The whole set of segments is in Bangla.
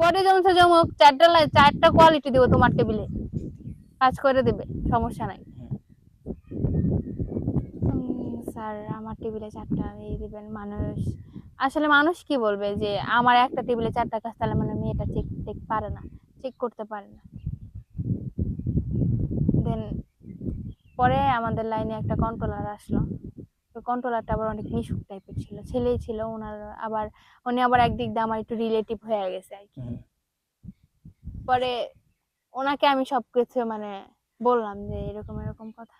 বডি জমছে জমুক, চারটা চারটা কোয়ালিটি দেবো তোমার টেবিলে কাজ করে দেবে, সমস্যা নাই। স্যার, আমার টেবিলে চারটা দিয়ে দিবেন, মানুষ আসলে মানুষ কি বলবে যে, আমার একটা টেবিলে চারটা কাজ, তাহলে মানে মেয়েটা চেক চেক পারে না চেক করতে পারে না। দেন পরে আমাদের লাইনে একটা কন্ট্রোলার আসলো। কন্ট্রোলারটা আবার অনেক মিশুক টাইপের ছিল। ছেলেই ছিল ওনার আবার উনি আবার একদিক দিয়ে আমার একটু রিলেটিভ হয়ে গেছে আর কি। পরে ওনাকে আমি সবকিছু মানে বললাম যে এরকম এরকম কথা।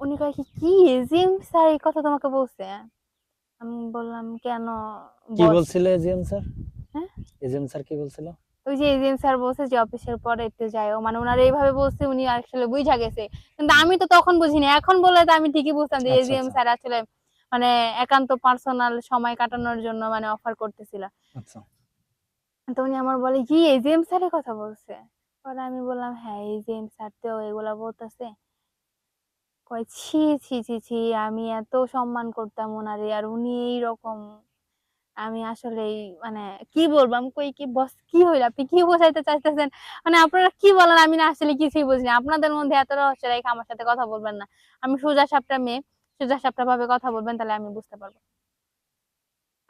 উনি কয় কি কি জিম স্যার এই কথা তোমাকে বলছে? আমি বললাম কেন কি boss?" বলছিল এজিএম স্যার? হ্যাঁ? এজিএম স্যার কি বলছিল? ওই যে এজিএম স্যার বলছে যে অফিসের পরে একটু যাইও মানে ওনার এইভাবে বলছে উনি আসলে বুঝা গেছে। কিন্তু আমি তো তখন বুঝিনি। এখন বললে তো আমি ঠিকই বুঝতাম যে আচ্ছা, এজিএম আচ্ছা। স্যার আসলে মানে একান্ত পার্সোনাল সময় কাটানোর জন্য মানে অফার করতেছিল। আচ্ছা। তো উনি আমার বলে কি এজিএম স্যারের কথা বলছে? পরে আমি বললাম হ্যাঁ এজিএম স্যার তো এগুলা বলতেছে। কয় ছি ছি ছি ছি আমি এত সম্মান করতাম ওনারে আর উনি এইরকম আমি আসলে মানে কি বলব? আমি কই কি বস, কি হইল? আপনি কি বোঝাইতে চাইতেছেন? মানে আপনারা কি বলেন? আমি না আসলে কিছুই বুঝিনি আপনাদের মধ্যে এত রহস্য রেখে আমার সাথে কথা বলবেন না। আমি সোজা সাপটা মেয়ে। সোজা সাপটা ভাবে কথা বলবেন, তাহলে আমি বুঝতে পারব।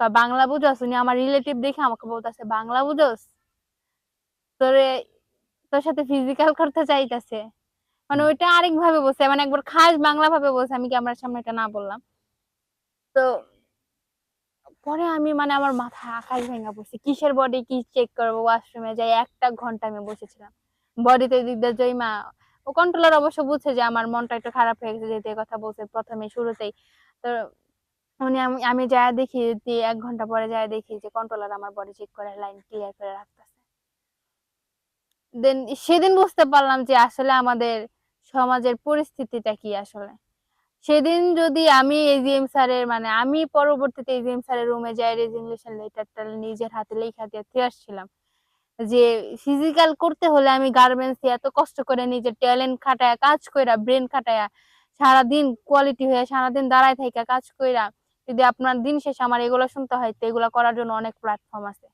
বাংলা বুঝোস? উনি আমার রিলেটিভ দেখে আমাকে বলতেছে, বাংলা বুঝোস? তোরে, তোর সাথে ফিজিক্যাল করতে চাইতেছে? মানে ওইটা আরেক ভাবে বলছে মানে একবার খাস বাংলা ভাবে বলছে। আমি কি আমার সামনে এটা না বললাম। তো পরে আমি মানে আমার মাথা আকাশ ভেঙে পড়ছে। কিসের বডি কি চেক করব? ওয়াশরুমে যাই একটা ঘণ্টা আমি বসেছিলাম। বডিতে দিক দিয়ে জয়মা ও কন্ট্রোলার অবশ্য বুঝছে যে আমার মনটা একটু খারাপ হয়ে গেছে যেহেতু কথা বলছে প্রথমে শুরুতেই। তো উনি আমি আমি যা দেখি যে এক ঘণ্টা পরে যা দেখি যে কন্ট্রোলার আমার বডি চেক করে লাইন ক্লিয়ার করে রাখতেছে। দেন সেদিন বুঝতে পারলাম যে আসলে আমাদের সমাজের পরিস্থিতিটা কি আসলে। সেদিন যদি আমি এজিএম স্যারের মানে আমি পরবর্তীতে এজিএম স্যারের রুমে যাই রেজিগনেশন লেটারটা নিজের হাতে লেখা দিয়ে দিয়ে আসছিলাম, যে ফিজিক্যাল করতে হলে আমি গার্মেন্টস এত কষ্ট করে নিজের ট্যালেন্ট খাটায়, কাজ কইরা ব্রেন খাটায়া, সারাদিন কোয়ালিটি হয়ে সারাদিন দাঁড়ায় থাইকা, কাজ কইরা যদি আপনার দিন শেষে আমার এগুলো শুনতে হয়, তো এগুলো করার জন্য অনেক প্ল্যাটফর্ম আছে।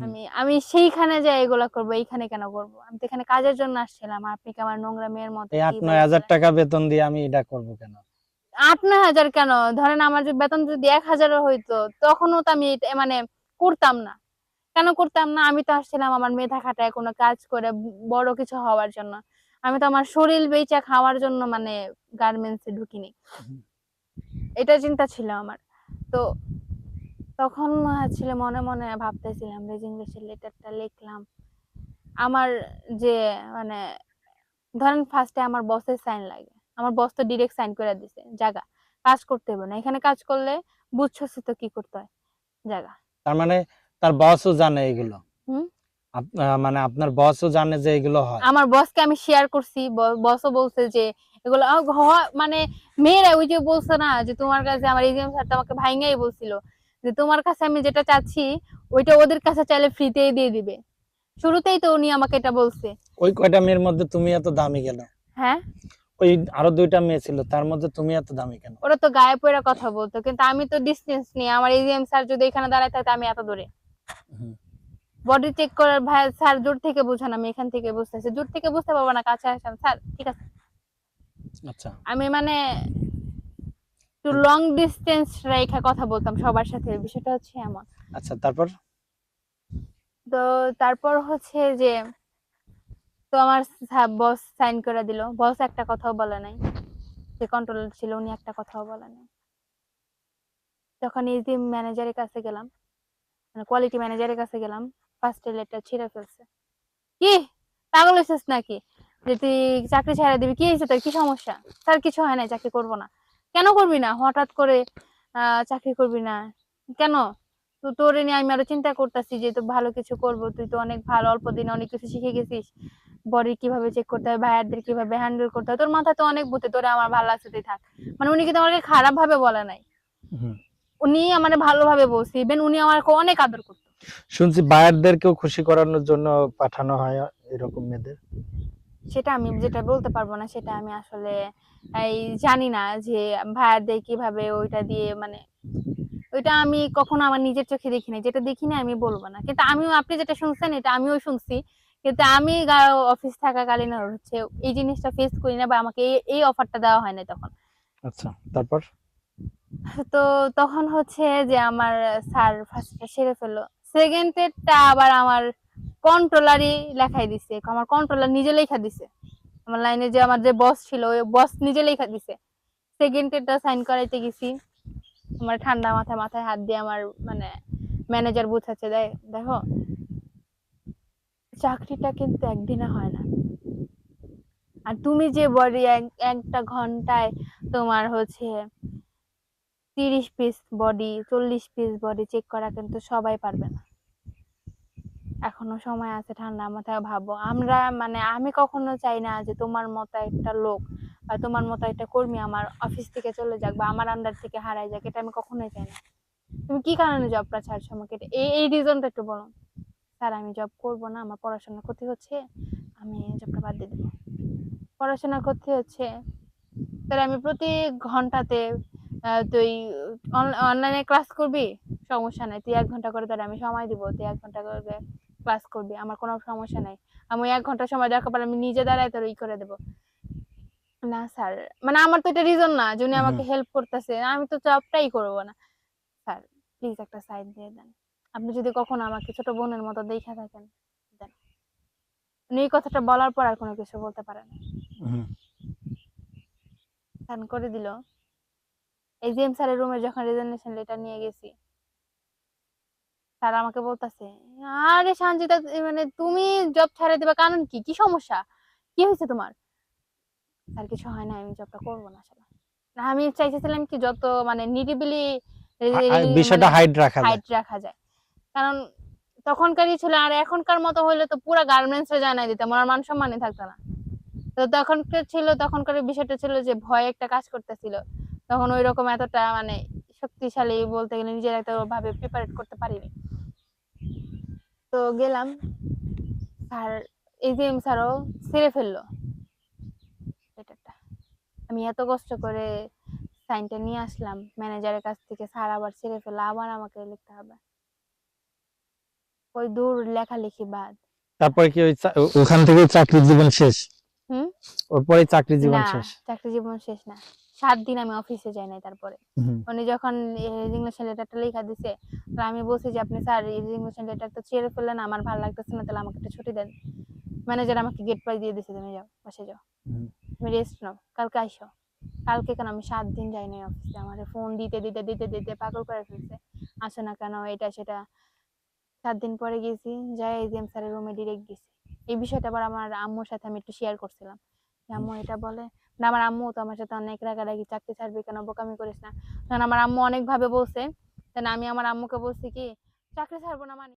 আমি আমি সেইখানে যাই এগুলা করব এইখানে কেন করব? আমি তো এখানে কাজের জন্য আসছিলাম আপনি কি আমার নোংরা মেয়ের মতো এই কি আট নয় হাজার বলছিলেন? টাকা বেতন দিয়ে আমি এটা করব কেন? আট নয় হাজার কেন? ধরেন আমার যে বেতন যদি এক হাজারও হইতো তখনও তো আমি মানে করতাম না। কেন করতাম না? আমি তো আসছিলাম আমার মেধা খাটায় কোনো কাজ করে বড় কিছু হওয়ার জন্য। আমি তো আমার শরীর বেচা খাওয়ার জন্য মানে গার্মেন্টসে ঢুকিনি। এটা চিন্তা ছিল আমার। তো তখন ছিল মনে মনে ভাবতেছিলাম রেজিগনেশন লেটারটা লিখলাম। আমার যে মানে ধরেন ফার্স্টে আমার বসের সাইন লাগে। আমার বস তো ডিরেক্ট সাইন করে দিছে জায়গা কাজ করতে হবে না। এখানে কাজ করলে বুঝছ তো কি করতে হয় জায়গা তার মানে তার বসও জানে এগুলো। মানে আপনার বসও জানে যে এগুলো হয়? আমার বসকে আমি শেয়ার করছি বসও বলছে যে এগুলো মানে মেয়েরা ওই যে বলছে না যে তোমার কাছে আমার এজিএম স্যার আমাকে ভাইঙ্গাই বলছিল যে তোমার কাছে আমি যেটা চাচ্ছি ওইটা ওদের কাছে চাইলে ফ্রিতেই দিয়ে দিবে। শুরুতেই তো উনি আমাকে এটা বলছে। ওই কয়টা মেয়ের মধ্যে তুমি এত দামি কেন? হ্যাঁ? ওই আরও দুইটা মেয়ে ছিল তার মধ্যে তুমি এত দামি কেন? ওরা তো গায়ে পড়ে কথা বলতো কিন্তু আমি তো ডিস্টেন্স নিয়ে আমার এজিএম স্যার যদি এখানে দাঁড়ায় থাকতো আমি এত দূরে। বডি চেক করার ভাই স্যার দূর থেকে বোঝান আমি এখান থেকে বুঝতেছি। দূর থেকে বুঝতে পারব না কাছে আসলাম স্যার ঠিক আছে। আচ্ছা। আমি মানে একটু লং ডিস্টেন্স রেখা কথা বলতাম সবার সাথে বিষয়টা হচ্ছে এমন। আচ্ছা তারপর? তো তারপর হচ্ছে যে তো আমার বস সাইন করে দিল। বস একটা কথাও বলে নাই। যে কন্ট্রোলার ছিল উনি একটা কথাও বলে নাই। যখন ইজি ম্যানেজারের কাছে গেলাম মানে কোয়ালিটি ম্যানেজারের কাছে গেলাম ফার্স্ট লেটার ছিঁড়ে ফেলছে। কি? পাগল হয়েছিস নাকি? যে তুই চাকরি ছেড়ে দিবি কি হয়েছে তোর? কি সমস্যা? স্যার কিছু হয় নাই চাকরি করব না। কেন করবি না? হঠাৎ করে চাকরি করবি না? কেন? তো তোর নিয়ে আমি আরও চিন্তা করতেছি যে তো ভালো কিছু করব তুই তো অনেক ভালো অল্প দিনে অনেক কিছু শিখে গেছিস। বডি কীভাবে চেক করতে হয় ভাইয়ারদের কীভাবে হ্যান্ডেল করতে হয় তোর মাথায় তো অনেক বুদ্ধি তোরে আমার ভালো লাগছে তুই থাক। মানে উনি কিন্তু আমাকে খারাপ ভাবে বলে নাই। উনি আমার ভালোভাবে বলছে ইভেন উনি আমাকে অনেক আদর করতো। শুনছি বায়ারদেরকেও খুশি করানোর জন্য পাঠানো হয় এরকম মেয়েদের। সেটা আমি যেটা বলতে পারব না সেটা আমি আসলে এই জানি না যে ভাইয়ারদের কীভাবে ওইটা দিয়ে মানে ওইটা আমি কখনো আমার নিজের চোখে দেখি নাই যেটা দেখিনি আমি বলব না। কিন্তু আমিও আপনি যেটা শুনছেন এটা আমিও শুনছি। কিন্তু আমি অফিস থাকাকালীন হচ্ছে এই জিনিসটা ফেস করি না বা আমাকে এই- এই অফারটা দেওয়া হয় না তখন। আচ্ছা তারপর? তো তখন হচ্ছে যে আমার স্যার ফার্স্টটা সেরে ফেলল। সেকেন্ডেরটা আবার আমার কন্ট্রোলারই লেখাই দিছে। আমার কন্ট্রোলার নিজে লেখা দিছে। আমার লাইনে যে আমার যে বস ছিল, ওই বস নিজে লেখা দিছে। সেকেন্ডেরটা সাইন করাইতে গেছি। আমার ঠান্ডা মাথায় মাথায় হাত দিয়ে আমার মানে ম্যানেজার বুঝাচ্ছে দেখ দেখো, চাকরিটা কিন্তু একদিনে হয় না। আর তুমি যে বডি একটা ঘন্টায় তোমার হচ্ছে তিরিশ পিস বডি চল্লিশ পিস বডি চেক করা কিন্তু সবাই পারবে না। এখনও সময় আছে ঠান্ডা মাথায় ভাবো। আমরা মানে আমি কখনো চাই না যে তোমার মতো একটা লোক বা তোমার মতো একটা কর্মী আমার অফিস থেকে চলে যাক বা আমার আন্ডার থেকে হারাই যাক, এটা আমি কখনোই চাই না। তুমি কি কারণে জবটা ছাড়ছো আমাকে? এই এই রিজনটা একটু বলো। স্যার, আমি জব করব না, আমার পড়াশোনার ক্ষতি হচ্ছে, আমি জবটা বাদ দিয়ে দেবো। পড়াশোনার ক্ষতি হচ্ছে তাহলে আমি প্রতি ঘন্টাতে তুই অনলাইনে ক্লাস করবি? সমস্যা নাই, তুই এক ঘণ্টা করে তাহলে আমি সময় দিব, তুই এক ঘণ্টা করে ক্লাস করবি আমার কোনো সমস্যা নাই। আমি এক ঘণ্টা সময় দরকার পড়লে আমি নিজে দাঁড়ায় তোর ই করে দেবো। না স্যার মানে আমার তো এটা রিজন না যে উনি আমাকে হেল্প করতেছে আমি তো জবটাই করব না। স্যার প্লিজ একটা সাইড দিয়ে দেন। আপনি যদি কখনো আমাকে ছোট বোনের মতো দেখে থাকেন দেন। উনি এই কথাটা বলার পর আর কোনো কিছু বলতে পারেন না। করে দিল। এই জিএম স্যারের রুমে যখন রেজিগনেশন লেটার নিয়ে গেছি স্যার আমাকে বলতেছে আরে সঞ্জিতা মানে তুমি জব ছাড়ে দিবা কারণ কি? কি সমস্যা? কি হয়েছে তোমার? স্যার কিছু হয় না আমি জবটা করব না আসলে না, আমি চাইতেছিলাম কি যত মানে নিরিবিলি আ- বিষয়টা হাইড রাখা হাইট রাখা যায়। কারণ তখনকারই ছিল আর এখনকার মতো হলে তো পুরো গার্মেন্টস এ জানাই দিতাম আমার মান সম্মানই থাকতো না। তো তখনকার ছিল তখনকার বিষয়টা ছিল যে ভয় একটা কাজ করতেছিল। তখন ওই রকম এতটা মানে শক্তিশালী বলতে গেলে নিজের একটা ভাবে প্রিপারেট করতে পারিনি। তো গেলাম। স্যার এজিএম স্যারও সেরে ফেলল। আমি এত কষ্ট করে সাইনটা নিয়ে আসলাম। ম্যানেজারের কাছ থেকে স্যার আবার ছেড়ে ফেলল আবার আমাকে লিখতে হবে। ওই দূর লেখালেখি বাদ। তারপরে কি ওই ওখান থেকে চাকরি জীবন শেষ? হুম? ওর পরে চাকরি জীবন না শেষ? চাকরি জীবন শেষ না। সাত দিন আমি অফিসে যাই নাই তারপরে। উনি যখন রেজিগনেশন লেটারটা লেখা দিছে তো আমি বলছি যে আপনি স্যার রেজিগনেশন লেটার তো ছেড়ে ফেললেন আমার ভালো লাগতেছে না তাহলে আমাকে একটা ছুটি দেন। ম্যানেজার আমাকে গেট পাই দিয়ে দিছে তুমি যাও বসে যাও। তুমি রেস্ট নাও কালকে আইসো। কালকে কেন আমি সাত দিন যাই নাই অফিসে আমার ফোন দিতে দিতে দিতে দিতে পাগল করে ফেলছে। আসো না কেন এটা সেটা। সাত দিন পরে গেছি যাই এজিএম স্যারের রুমে ডিরেক্ট গেছি। এই বিষয়টা আবার আমার আম্মুর সাথে আমি একটু শেয়ার করছিলাম। আম্মু এটা বলে না, আমার আম্মু তো আমার সাথে অনেক রাগারাগি, চাকরি ছাড়বি কেন? বোকামি করিস না। কারণ আমার আম্মু অনেক ভাবে বলছে। তাই আমি আমার আম্মুকে বলছি কি, চাকরি ছাড়বো না মানে